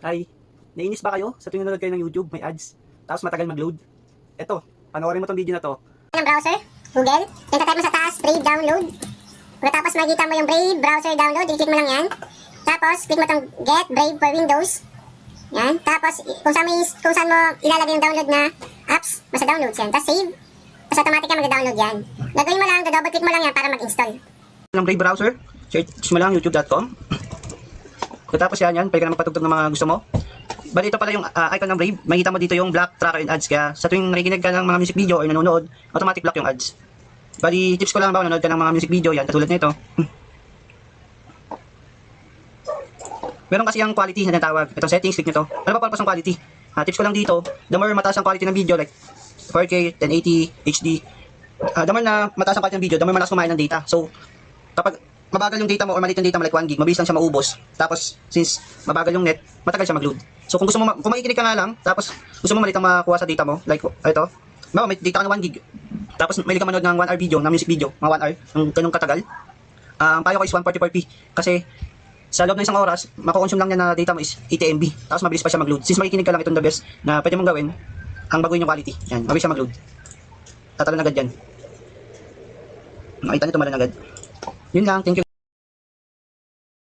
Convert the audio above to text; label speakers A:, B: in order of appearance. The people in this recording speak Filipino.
A: Ay, nainis ba kayo sa tuwing nanonood kayo ng YouTube, may ads, tapos matagal mag-load? Eto, panoorin mo tong video na to.
B: ng browser, Google. Then tatype mo sa taas, Brave download. Pagkatapos makikita mo yung Brave browser download, i-click mo lang yan. Tapos, click mo tong Get Brave for Windows. Yan. Tapos, kung saan, may, kung saan mo ilalagay yung download na apps, basta downloads yan. Tapos save. Tapos automatic ka mag-download yan. Gagawin mo lang, double click mo lang yan para mag-install.
A: ng Brave browser, search mo lang youtube.com. Pagkatapos yan, yan, pwede ka na magpatugtog ng mga gusto mo. Bali ito pala yung ah, icon ng Brave, makikita mo dito yung black tracker and ads. Kaya sa tuwing nakikinig ka ng mga music video or nanonood, automatic block yung ads. Bali, tips ko lang ba, nanonood ka ng mga music video, yan, katulad nito. Meron kasi yung quality na tinatawag. Itong settings, click nyo to. Ano ba purpose ng quality? Ah, tips ko lang dito, the more mataas ang quality ng video, like 4K, 1080, HD, ah, the more na mataas ang quality ng video, the more malakas kumain ng data. So, kapag mabagal yung data mo or maliit yung data mo like 1 gig, mabilis lang siya maubos. Tapos, since mabagal yung net, matagal siya mag-load. So, kung gusto mo, kung makikinig ka nga lang, tapos gusto mo maliit ang makuha sa data mo, like ito, Bawa, may data ka ng 1 gig. Tapos, may ka manood ng 1 hour video, ng music video, mga 1 hour, ng ganung katagal. Ang payo ko is 144p. Kasi, sa loob ng isang oras, makukonsume lang niya na data mo is 80 MB. Tapos mabilis pa siya mag-load. Since makikinig ka lang itong the best na pwede mong gawin, ang baguhin yung quality. Yan, mabilis siya mag-load. Tatalan agad yan. Makita nito malan agad. Yun lang, thank you.